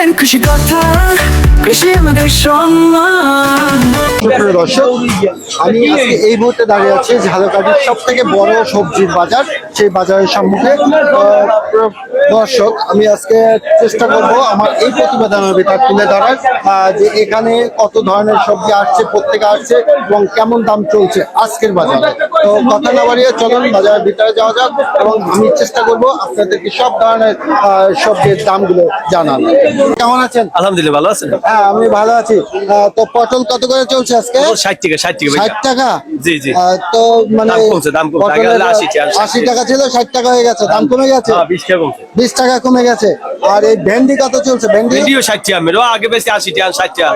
বলছেন খুশি কথা খুশি আমাদের সম্মান সুপ্রিয় দর্শক, আমি আজকে এই মুহূর্তে দাঁড়িয়ে আছি ঝালকাঠির সব থেকে বড় সবজির বাজার, সেই বাজারের সম্মুখে। দর্শক আমি আজকে চেষ্টা করব আমার এই প্রতিবেদনের ভিতর তুলে ধরার যে এখানে কত ধরনের সবজি আসছে প্রত্যেকে আসছে এবং কেমন দাম চলছে আজকের বাজারে। তো কথা না বাড়িয়ে চলুন বাজারের ভিতরে যাওয়া যাক এবং আমি চেষ্টা করব আপনাদেরকে সব ধরনের সবজির দামগুলো জানান কেমন আছেন? আলহামদুলিল্লাহ ভালো আছেন। হ্যাঁ আমি ভালো আছি। তো পটল কত করে চলছে আজকে? ষাট টাকা ষাট টাকা ষাট টাকা? জি, জি। তো মানে দাম কমছে, দাম কমছে। আগে পটলের হলো 80 টাকা, 60 আশি টাকা। ছিল ষাট টাকা হয়ে গেছে দাম কমে গেছে? হ্যাঁ বিশ টাকা কমছে। বিশ টাকা কমে গেছে। আর এই ভেন্ডি কত চলছে? ভেন্ডি? ষাট টাকা আগে বেশি আশি টাকা ষাট টাকা।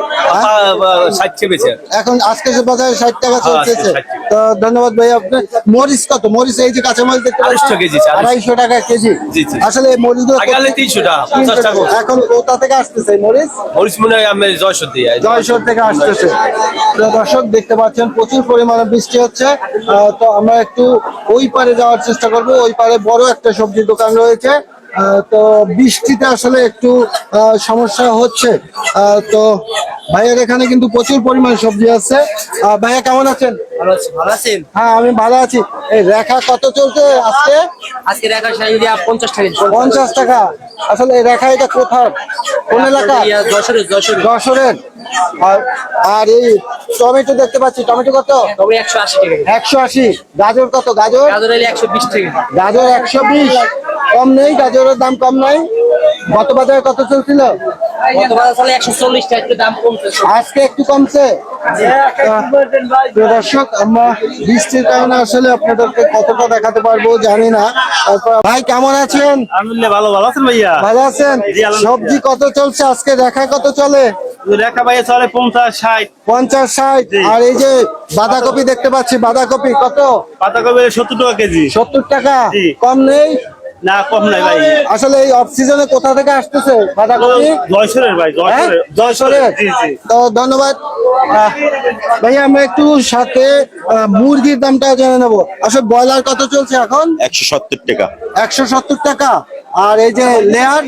ষাট টাকা বেশি। এখন আজকে যে বাজারে ষাট টাকা হ্যাঁ, চলছে তো ধন্যবাদ ভাই আপনি মরিচ কত? মরিচ এই যে কাঁচা মরিচ দেখতে 250 কেজি, আড়াইশো। টাকা কেজি। আসলে এই মরিচগুলো আগে আনলে 300 টাকা, এখন কোথা থেকে আসতেছে মরিচ? মরিচ মনে হয় আমি জয়সর দিয়ে জয়সর। থেকে আসতেছে। দর্শক দেখতে পাচ্ছেন প্রচুর পরিমাণে বৃষ্টি হচ্ছে। তো আমরা একটু ওই পারে যাওয়ার চেষ্টা করব। ওই পারে বড় একটা সবজির দোকান রয়েছে। তো বৃষ্টিতে আসলে একটু সমস্যা হচ্ছে। তো ভাইয়ের এখানে কিন্তু প্রচুর পরিমাণ সবজি আছে। ভাইয়া কেমন আছেন? ভালো আছেন? হ্যাঁ আমি ভালো আছি। এই রেখা কত চলছে আজকে? আজকে রেখা শাড়ি পঞ্চাশ টাকা পঞ্চাশ টাকা। আসলে এই রেখা এটা কোথাও কোন এলাকা যশোরে যশোরে যশোরের আর আর এই টমেটো দেখতে পাচ্ছি। টমেটো কত? একশো আশি টাকা। একশো আশি। গাজর কত? গাজর? গাজর একশো বিশ টাকা। গাজর একশো বিশ। কম নেই গাজরের দাম কম নাই। গত বাজারে কত চলছিল? গত বাজার চলে একশো চল্লিশ টাকা একটু দাম কমছে আজকে একটু কমছে? দর্শক আমরা বৃষ্টির কারণে আসলে আপনাদেরকে কতটা দেখাতে পারব জানি না। ভাই কেমন আছেন? ভালো ভালো আছেন ভাইয়া? ভালো আছেন? সবজি কত চলছে? আজকে দেখা কত চলে? রেখা ভাইয়া চলে পঞ্চাশ ষাট। পঞ্চাশ ষাট। আর এই যে বাঁধাকপি দেখতে পাচ্ছি বাঁধাকপি কত? বাঁধাকপি সত্তর টাকা কেজি। সত্তর টাকা? কম নেই? না কম নাই ভাই। আসলে এই অফ সিজনে কোথা থেকে আসতেছে? বাঁধাকপি? জয়সরের ভাই হ্যাঁ? যশোরের জি জি। তো ধন্যবাদ। ভাইয়া আমরা একটু সাথে মুরগির দামটা জেনে নেব। আসলে ব্রয়লার কত চলছে এখন? একশো সত্তর টাকা। একশো সত্তর টাকা। আর এই যে লেয়ার?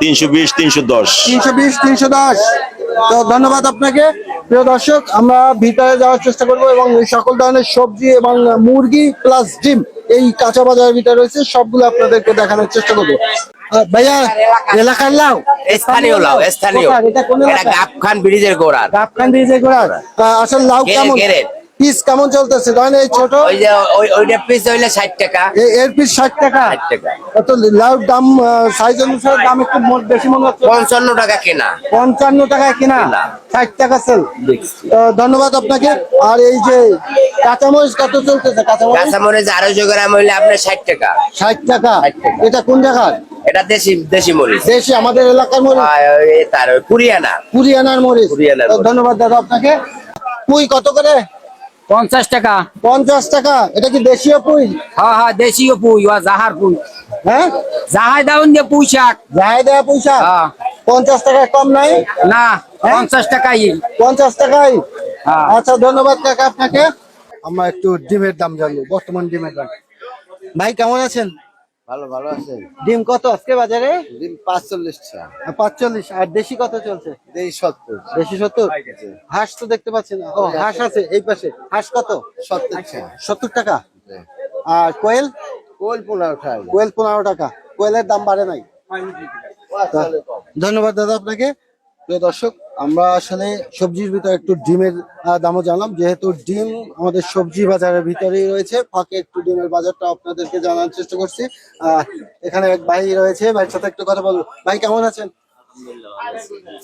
তিনশো বিশ তিনশো দশ। তিনশো বিশ তিনশো দশ। তো ধন্যবাদ আপনাকে। প্রিয় দর্শক আমরা ভিতরে যাওয়ার চেষ্টা করব এবং সকল ধরনের সবজি এবং মুরগি প্লাস ডিম এই কাঁচা বাজার ভিতরে রয়েছে সবগুলো আপনাদেরকে দেখানোর চেষ্টা করব। ভাইয়া এলাকার লাউ? স্থানীয় লাউ স্থানীয়? এটা গাবখান ব্রিজের গোড়া গাবখান ব্রিজের গোড়া আসলে লাউ কেমন। পিস কেমন চলতেছে? ধরেন এই ছোট। ওইটা পিস হইলে ষাট টাকা। এর পিস ষাট টাকা? 60 টাকা। তো লাউর দাম সাইজ অনুসারে দাম একটু বেশি মনে হচ্ছে। পঞ্চান্ন টাকা কেনা। পঞ্চান্ন টাকায় কিনা। ষাট টাকা সেল ধন্যবাদ আপনাকে। আর এই যে কাঁচামরিচ কত চলতেছে? কাঁচামরিচ? কাঁচামরিচ আড়াইশো গ্রাম হইলে আপনার ষাট টাকা। ষাট টাকা? এটা কোন জায়গার? এটা দেশি দেশি মরিচ। দেশি আমাদের এলাকার মরিচ। তার ওই কুড়িয়ানা কুরিয়ানার মরিচ। কুরিয়ানার ধন্যবাদ দাদা আপনাকে। পুঁই কত করে? পঞ্চাশ টাকা। পঞ্চাশ টাকা? এটা কি দেশীয় পুঁই? হ্যাঁ হ্যাঁ দেশীয় পুই বা জাহার পুই। হ্যাঁ? জাহাই দাউন দিয়ে পুঁই শাক। যাই দেয়া পয়সা হ্যাঁ। পঞ্চাশ টাকায় কম নাই? না পঞ্চাশ টাকাই। পঞ্চাশ টাকাই? হ্যাঁ। আচ্ছা ধন্যবাদ কাকা আপনাকে। আমরা একটু ডিমের দাম জানব বর্তমান ডিমের দাম। ভাই কেমন আছেন? ভালো ভালো আছে। ডিম কত আজকে বাজারে? ডিম পাঁচচল্লিশ পাঁচচল্লিশ আর দেশি কত চলছে? দেশি সত্তর। দেশি সত্তর? হাঁস তো দেখতে পাচ্ছি না ও হাঁস আছে এই পাশে। হাঁস কত? সত্তর সত্তর টাকা? আর কোয়েল? কোয়েল পনেরো টাকা। কোয়েল পনেরো টাকা। কোয়েলের দাম বাড়ে নাই? ধন্যবাদ দাদা আপনাকে। প্রিয় দর্শক আমরা আসলে সবজির ভিতরে একটু ডিমের দামও জানলাম। যেহেতু ডিম আমাদের সবজি বাজারের ভিতরেই রয়েছে ফাঁকে একটু ডিমের বাজারটা আপনাদেরকে জানার চেষ্টা করছি। আহ, এখানে এক ভাই রয়েছে ভাইয়ের সাথে একটু কথা বলব। ভাই কেমন আছেন?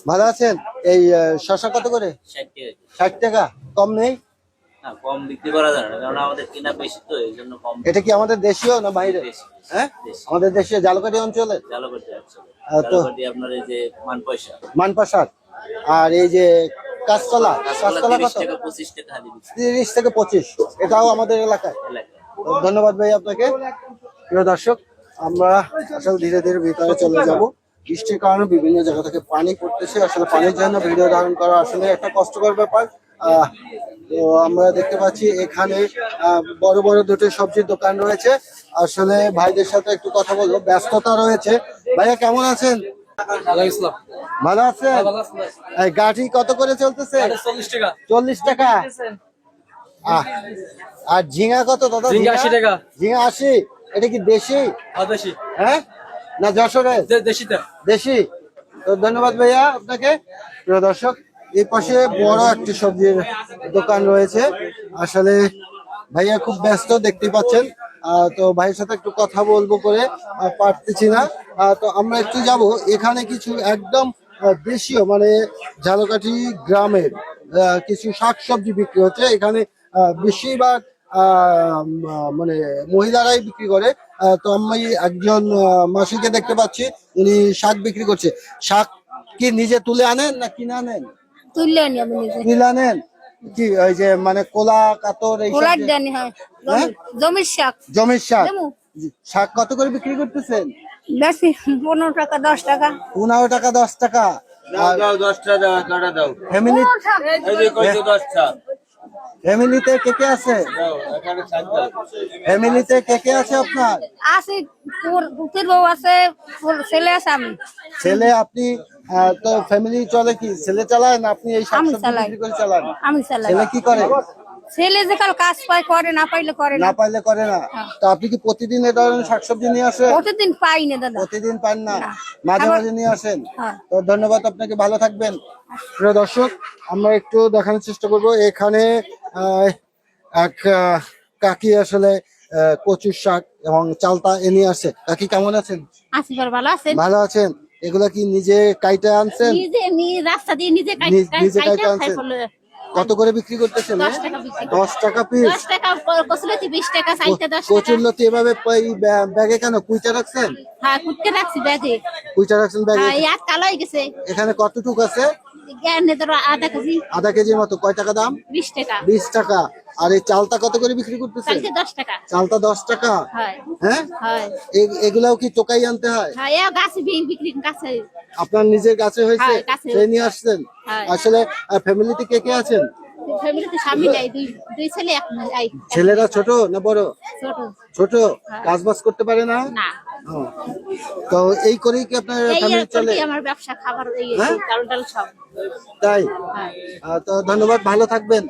ভালো আছেন? এই শশা শসা কত করে? ষাট টাকা কম নেই? না কম বিক্রি করা যায় না কারণ আমাদের কেনা বেশি তো এই জন্য কম এটা কি আমাদের দেশীয় না বাইরে। হ্যাঁ। আমাদের দেশীয় জালকাটি অঞ্চলে? চালু করতে যাচ্ছে আহ, তো- চালু করতে আপনার এই যে মান পয়সা মানপাশার আর এই যে কাঁচকলা কাঁচকলা কত? তিরিশ থেকে পঁচিশ। এটাও আমাদের এলাকায়। ধন্যবাদ ভাই আপনাকে। প্রিয় দর্শক আমরা আসলে ধীরে ধীরে ভিতরে চলে যাব। বৃষ্টির কারণে বিভিন্ন জায়গা থেকে পানি পড়তেছে। আসলে পানির জন্য ভিডিও ধারণ করা আসলে একটা কষ্টকর ব্যাপার। তো আমরা দেখতে পাচ্ছি এখানে বড় বড় দুটো সবজির দোকান রয়েছে। আসলে ভাইদের সাথে একটু কথা বলব। ব্যস্ততা রয়েছে। ভাইয়া কেমন আছেন? ভালো আছেন? এই গাঠি কত করে চলতেছে? চল্লিশ টাকা। আর ঝিঙা কত দাদা? ঝিঙা 80 টাকা। ঝিঙা আশি? এটা কি দেশি? হ্যাঁ? না যশোরের? দেশিটা দেশি? তো ধন্যবাদ ভাইয়া আপনাকে। প্রিয় দর্শক এই পাশে বড় একটি সবজির দোকান রয়েছে। আসলে ভাইয়া খুব ব্যস্ত দেখতে পাচ্ছেন। তো ভাইয়ের সাথে একটু কথা বলব করে পারতেছি না। তো আমরা একটু যাব। এখানে কিছু একদম দেশীয় মানে ঝালকাঠি গ্রামের কিছু শাকসবজি বিক্রি হচ্ছে। এখানে বেশিরভাগ মানে মহিলারাই বিক্রি করে। তো আমি একজন মাসিকে দেখতে পাচ্ছি। উনি শাক বিক্রি করছে। শাক কি নিজে তুলে আনেন না কিনে আনেন? তুললে নি আমি নিজে। তুলে কি ওই যে মানে কোলা কাতর এই হয়। হ্যাঁ? জমির- জমির শাক। জমির শাক? শাক কত করে বিক্রি করতেছেন? বেশি পনেরো টাকা দশ টাকা। পনেরো টাকা দশ টাকা। ফ্যামিলিতে কে কে আছে? ফ্যামিলিতে কে কে আছে আপনার? আছে তোর বউ আছে ছেলে আছে আমি। ছেলে আপনি? তো ফ্যামিলি চলে কি? ছেলে চালায় না আপনি এই আমি শাকসবজি চালাই। বিক্রি করে চালান? আমি চালাই। ছেলে কি করে? ছেলে যে কাল কাজ পায় করে না পাইলে করে না। না পাইলে করে না। তো আপনি কি প্রতিদিন এ ধরনের শাকসবজি নিয়ে আসেন? প্রতিদিন পাই না দাদা। প্রতিদিন পান না। মাঝে মাঝে নিয়ে আসেন? হ্যাঁ। তো ধন্যবাদ আপনাকে ভালো থাকবেন। প্রিয় দর্শক আমরা একটু দেখানোর চেষ্টা করব। এখানে আহ, এক আহ, কাকি আসলে আহ, কচুর শাক এবং চালতা এ নিয়ে আসে। কাকি কেমন আছেন? আসিবার ভালো আছে ভালো আছেন? এগুলা কি নিজে কাইটে আনছেন? নিজে রাস্তা দিয়ে নিজে নিজে কাইটে আনছেন? কত করে বিক্রি করতেছেন দশ টাকা। পিস দশ টাকা কসুলতি বিশ টাকা চাইতে দশ টাকা। কচুর লতি এভাবে ব্যাগে কেন? কুইটা রাখছেন? হ্যাঁ কুইটা রাখছি ব্যাগে। কুইটা রাখছেন ব্যাগে? হ্যাঁ আট কালো হয়ে গেছে। এখানে কতটুক আছে? আধা কেজির মতো কয় টাকা দাম? বিশ টাকা। বিশ টাকা। আর এই চালটা কত করে বিক্রি করতেছে? চালটা দশ টাকা। হ্যাঁ। এগুলাও কি টোকাই আনতে হয়? হ্যাঁ গাছে গাছে। আপনার নিজের হয়েছে? হ্যাঁ, সেই নিয়ে আসছেন? হ্যাঁ। আসলে ফ্যামিলিতে কে কে আছেন? ছেলেরা ছোট না বড়? ছোট। ছোট? কাজ বাজ করতে পারে না। তো এই করেই কি আপনার ফ্যামিলি চলে? আমার ব্যবসা খাবার এই হ্যাঁ? ডাল ডাল সব। তাই? হ্যাঁ। আহ, তো ধন্যবাদ ভালো থাকবেন।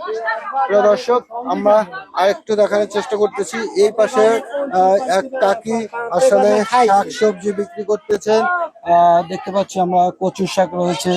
প্রিয় দর্শক আমরা আরেকটু দেখানোর চেষ্টা করতেছি। এই পাশে আহ, এক কাকি আসলে শাক সবজি বিক্রি করতেছেন। আহ, দেখতে পাচ্ছি আমরা কচু শাক রয়েছে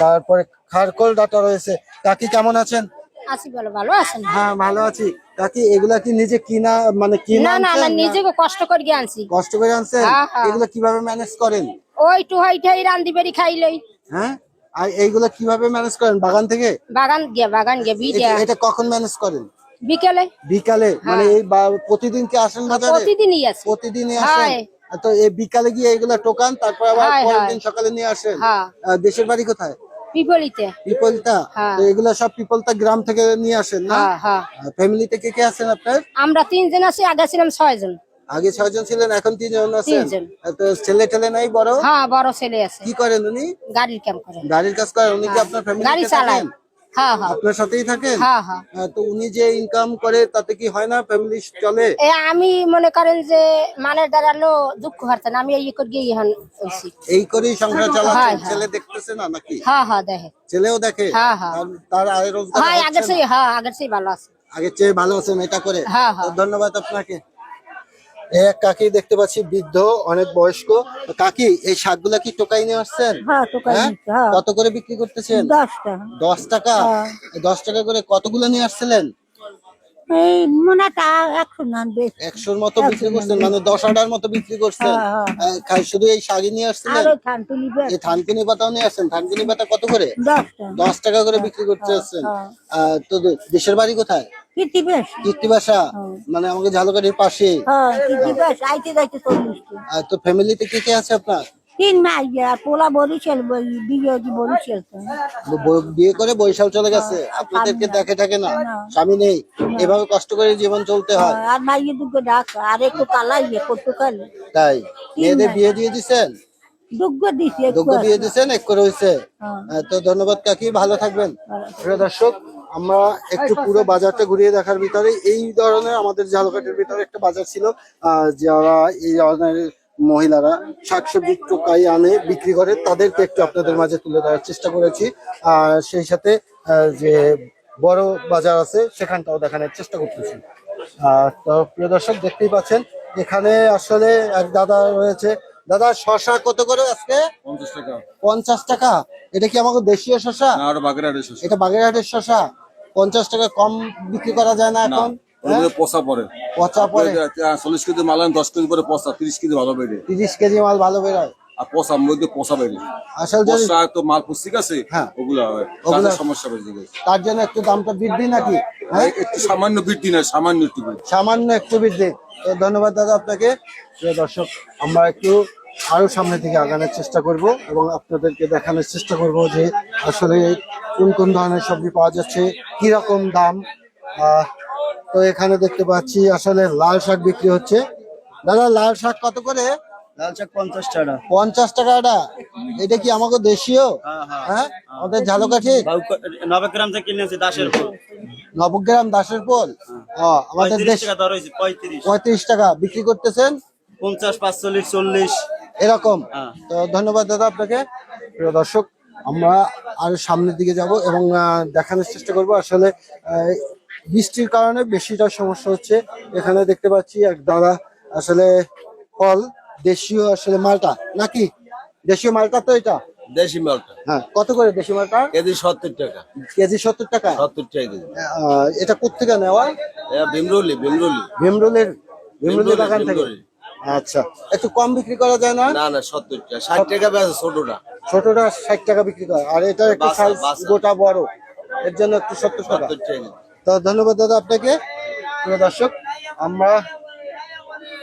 তারপরে খারকল ডাটা রয়েছে। কাকি কেমন আছেন? আসি বলো ভালো আছেন? হ্যাঁ ভালো আছি। কাকি এগুলা কি নিজে কিনা মানে কিনা না না না আনছেন কষ্ট করে আনছি। কষ্ট করে আনছেন? হ্যাঁ, হ্যাঁ। এগুলো কীভাবে ম্যানেজ করেন? ওই টু হাইটাই রান্দি বেরি খাইলই হ্যাঁ? আর এইগুলো কীভাবে ম্যানেজ করেন? বাগান থেকে? বাগান গিয়া বাগান গিয়া বিডিয়া এটা- কখন ম্যানেজ করেন? বিকেলে। বিকালে? মানে এই প্রতিদিন কি আসেন বাজারে? প্রতিদিনই আছে প্রতিদিনই আসেন? হ্যাঁ। তো এই বিকালে গিয়ে এগুলা টোকান তারপর আবার হ্যাঁ, পরের হ্যাঁ। দিন সকালে নিয়ে আসেন? হ্যাঁ। দেশের বাড়ি কোথায়? পিপলিতে। পিপলতা? হ্যাঁ। তো এগুলা সব পিপলতা গ্রাম থেকে নিয়ে আসেন না? হ্যাঁ হ্যাঁ। ফ্যামিলিতে কে কে আছেন আপনার? আমরা তিনজন আছি আগে ছিলাম ছয় জন আগে ছয়জন ছিলেন এখন তিনজন আছেন। তো ছেলে টেলে নাই বড়? হ্যাঁ বড় ছেলে আছে। কি করেন উনি? গাড়ির কাজ করেন। গাড়ির কাজ করেন উনি কি আপনার গাড়ি ফ্যামিলি চালায়। হ্যাঁ হ্যাঁ। আপনার সাথেই থাকেন? হ্যাঁ হ্যাঁ। তো উনি যে ইনকাম করে তাতে কি হয় না? ফ্যামিলি চলে? এ আমি মনে করেন যে মানের দাঁড়াল দুঃখ হারতেন আমি এই করে গিয়ে হইছি এই করেই সংসার চালাচ্ছেন? হ্যাঁ, হ্যাঁ। ছেলে দেখতেছে না নাকি? হ্যাঁ হ্যাঁ দেখে। ছেলেও দেখে? হ্যাঁ, হ্যাঁ। তার- আয় রোজগার হ্যাঁ আগের? সেই হ্যাঁ আগের সেই ভালো আছে। আগের চেয়ে ভালো আছেন এটা করে? হ্যাঁ, হ্যাঁ। ধন্যবাদ আপনাকে। এক কাকি দেখতে পাচ্ছি বৃদ্ধ অনেক বয়স্ক। কাকি এই শাকগুলা কি টোকাই নিয়ে আসছেন? হ্যাঁ হ্যাঁ? হ্যাঁ। কত করে বিক্রি করতেছেন? দশ টাকা। দশ টাকা? করে কতগুলো নিয়ে আসছিলেন? একশোর মতো বিক্রি করছেন মানে দশ আটার মতো বিক্রি করছেন। হ্যাঁ, শুধু এই শাড়ি নিয়ে আসছিলেন? এই থানকুনি পাতাও নিয়ে আসছেন? থানকুনি পাতা কত করে? দশ টাকা। করে বিক্রি করতে আসছেন। তো দেশের বাড়ি কোথায়? কীর্তিবাসা মানে আমাকে ঝালকাঠির পাশে? হ্যাঁ আর তো ফ্যামিলিতে কে কে আছে আপনার? তিন মাস আর পোলা বরিশাল বিয়ে বরিশাল বিয়ে করে বৈশাল চলে গেছে? আপনাদেরকে দেখে থাকে না? স্বামী নেই? এভাবে কষ্ট করে জীবন চলতে হয়? আর মাইয়ে দুটো ডাক আর একটু কালাই কত কালি তাই? মেয়েদের বিয়ে দিয়ে দিছেন? দুগ্গ বিয়ে দিছেন এক করে হয়েছে? হ্যাঁ। তো ধন্যবাদ কাকি। ভালো থাকবেন। প্রিয় দর্শক আমরা একটু পুরো বাজারটা ঘুরিয়ে দেখার ভিতরে এই ধরনের আমাদের ঝালকাঠির ভিতরে একটা বাজার ছিল আহ, যারা এই ধরনের মহিলারা শাকসবজি টোকাই আনে বিক্রি করে তাদেরকে একটু আপনাদের মাঝে তুলে ধরার চেষ্টা করেছি। আর সেই সাথে আহ, যে বড় বাজার আছে সেখানটাও দেখানোর চেষ্টা করতেছি। তো প্রিয় দর্শক দেখতেই পাচ্ছেন এখানে আসলে এক দাদা রয়েছে। দাদা শশা কত করে আজকে? পঞ্চাশ টাকা। পঞ্চাশ টাকা। এটা কি আমাকে দেশীয় শশা না ওটা বাগের এটা বাগেরহাটের শশা পঞ্চাশ টাকা কম বিক্রি করা যায় না এখন হ্যাঁ? পচা পরে পচা পরে চল্লিশ কেজি মাল দশ কেজি পরে পচা তিরিশ কেজি ভালো বেড়ে। তিরিশ কেজি মাল ভালো বেরোয়। আর পচা মধ্যে পচা বেড়ে। আসলে যদি পচা তো মাল পুস্তিক আছে হ্যাঁ। ওগুলা সমস্যা বেড়ে গেছে তার জন্য একটু দামটা বৃদ্ধি নাকি? হ্যাঁ? একটু সামান্য বৃদ্ধি না সামান্য একটু বৃদ্ধি। সামান্য একটু বৃদ্ধি। তো ধন্যবাদ দাদা আপনাকে। দর্শক আমরা একটু আরও সামনে দিকে আগানোর চেষ্টা করব এবং আপনাদেরকে দেখানোর চেষ্টা করব যে আসলে কোন কোন ধরনের সবজি পাওয়া যাচ্ছে কি রকম দাম তো এখানে দেখতে পাচ্ছি আসলে লাল শাক বিক্রি হচ্ছে। দাদা লাল শাক কত করে? লাল শাক পঞ্চাশ টাকা। পঞ্চাশ টাকা এটা? কি আমাকে দেশীয়? হ্যাঁ আমাদের ঝালকাঠি নবগ্রাম থেকে কিনেছি দাসের ফুল। নবগ্রাম দাসের পোল আমাদের দেশ পঁয়ত্রিশ। পঁয়ত্রিশ টাকা। বিক্রি করতেছেন? পঞ্চাশ পাঁচচল্লিশ চল্লিশ। এরকম। হ্যাঁ। তো ধন্যবাদ দাদা আপনাকে। প্রিয় দর্শক আমরা আরও সামনের দিকে যাব এবং দেখানোর চেষ্টা করব। আসলে বৃষ্টির কারণে বেশিটা সমস্যা হচ্ছে। এখানে দেখতে পাচ্ছি এক দাদা আসলে ফল দেশীয় আসলে মালটা নাকি? দেশীয় মালটা তো এটা? দেশি মালটা। হ্যাঁ কত করে দেশি মালটা? কেজি সত্তর টাকা। কেজি সত্তর টাকা? সত্তর টাকা কেজি। এটা কোথেকে নেওয়া? ভীমরুলি ভীমরুলি। ভীমরুলের ভীমরুলি ভীমরুলি, বাগান থেকে। আচ্ছা একটু কম বিক্রি করা যায় না? না না সত্তর টাকা। ষাট টাকা বেছে ছোটটা। ছোটটা ষাট টাকা বিক্রি করে। আর এটা একটু সাইজ গোটা বড়। এর জন্য একটু সত্তর টাকা। তো ধন্যবাদ দাদা আপনাকে। প্রিয় দর্শক আমরা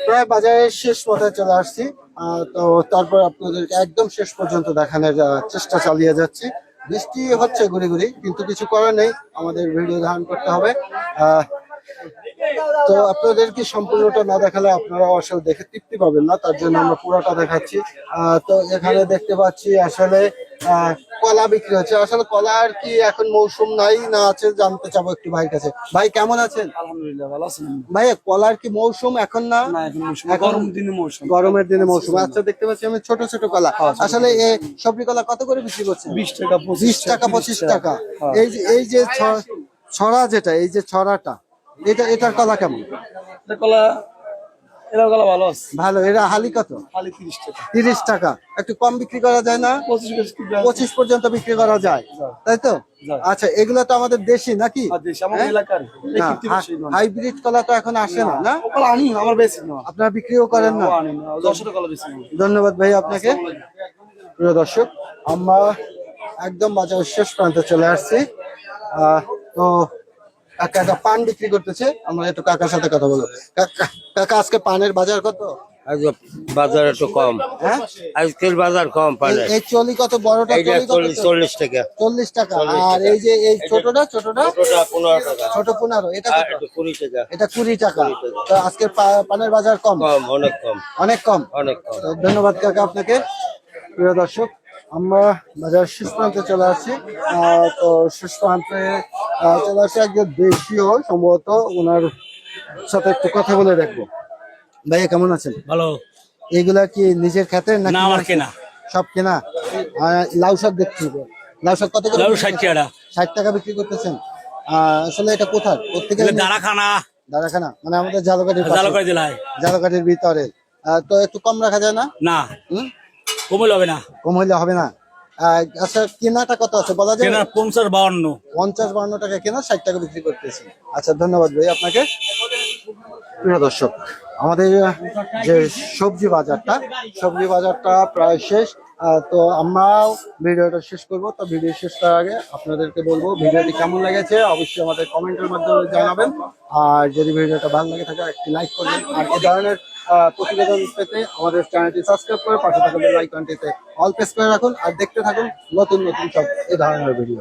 প্রায় বাজারের শেষ পথে চলে আসছি। আহ, তো তারপর আপনাদেরকে একদম শেষ পর্যন্ত দেখানোর চেষ্টা চালিয়ে যাচ্ছি। বৃষ্টি হচ্ছে ঘুরি ঘুরি কিন্তু কিছু করার নেই। আমাদের ভিডিও ধারণ করতে হবে। তো আপনাদেরকে সম্পূর্ণটা না দেখালে আপনারা আসলে দেখে তৃপ্তি পাবেন না তার জন্য আমরা পুরোটা দেখাচ্ছি। আহ, তো এখানে দেখতে পাচ্ছি আসলে আহ, কলা বিক্রি হচ্ছে। আসলে কলা আর কি এখন মৌসুম নাই না আছে জানতে চাবো একটু ভাইয়ের কাছে। ভাই কেমন আছেন? আলহামদুলিল্লাহ ভালো আছেন ভাই কলার কি মৌসুম এখন না? গরম দিনে মৌসুম। গরমের দিনে মৌসুম। আচ্ছা দেখতে পাচ্ছি আমি ছোট ছোট কলা। আসলে এই সবজি কলা কত করে বিক্রি করছেন? বিশ টাকা বিশ টাকা পঁচিশ টাকা। এই যে এই যে ছড়া যেটা এই যে ছড়াটা এটা এটার কলা কেমন? এটা কলা এরা কলা ভালো আছে। ভালো এরা হালি কত? খালি তিরিশ টাকা। তিরিশ টাকা। একটু কম বিক্রি করা যায় না? পঁচিশ পর্যন্ত বিক্রি করা যায়। তাই তো? আচ্ছা এগুলো তো আমাদের দেশি নাকি? হ্যাঁ? নয়। হাইব্রিড কলা তো এখন আসে না না? আনি আমার বেশি না আপনারা বিক্রিও করেন না? ধন্যবাদ ভাই আপনাকে। প্রিয় দর্শক আমরা একদম বাজার শেষ প্রান্তে চলে আসছি। আহ, তো কাকা একটা পান বিক্রি করতেছে আমরা একটু কাকার সাথে কথা বলব। কাকা- আজকে পানের বাজার কত? বাজার একটু কম। হ্যাঁ? আজকের বাজার কম পানে এই- চলি কত বড়টা চল্লিশ টাকা। চল্লিশ টাকা। আর এই যে এই ছোটটা ছোটটা? পনেরো টাকা। ছোট পনেরো এটা কুড়ি টাকা। এটা কুড়ি টাকা। তো আজকের পানের বাজার কম? কম অনেক কম। অনেক কম? অনেক কম। ধন্যবাদ কাকা আপনাকে। প্রিয় দর্শক আমরা বাজার শেষ প্রান্তে চলে আসছি। তো শেষ প্রান্তে চলে আসছে একজন দেশীয় সম্ভবত ওনার সাথে একটু কথা বলে দেখব। ভাইয়া কেমন আছেন? ভালো। এইগুলা কি নিজের খাতের না আমার কেনা। সব কেনা? লাউ শাক দেখছি লাউ শাক কত করে লাউ ষাট টাকা। ষাট টাকা বিক্রি করতেছেন। আহ, আসলে এটা কোথায়? প্রত্যেকে দাঁড়াখানা দাঁড়াখানা মানে আমাদের জালকাঠির পাশে। জালো করে জালকাঠির ভিতরে তো একটু কম রাখা যায় না? না। কমল হবে না। কম হইলে হবে না। আহ, আচ্ছা কেনাটা কত আছে বলা যায়? কেনা পঞ্চাশ বাউন্ন। পঞ্চাশ বান্ন টাকা কেনা ষাট টাকা বিক্রি করতেছি। আচ্ছা ধন্যবাদ ভাই আপনাকে। প্রিয় দর্শক আমাদের যে সবজি বাজারটা সবজি বাজারটা প্রায় শেষ। আহ, তো আমরাও ভিডিওটা শেষ করব। তো ভিডিও শেষ করার আগে আপনাদেরকে বলব ভিডিওটি কেমন লেগেছে? অবশ্যই আমাদের কমেন্টের মাধ্যমে জানাবেন। আর যদি ভিডিওটা ভালো লাগে থাকে একটি লাইক করবেন। আর এই ধরনের প্রতিবেদন পেতে আমাদের চ্যানেলটি সাবস্ক্রাইব করে পাশে থাকুন বেল আইকনটিতে অল প্রেস করে রাখুন আর দেখতে থাকুন নতুন নতুন সব এই ধরনের ভিডিও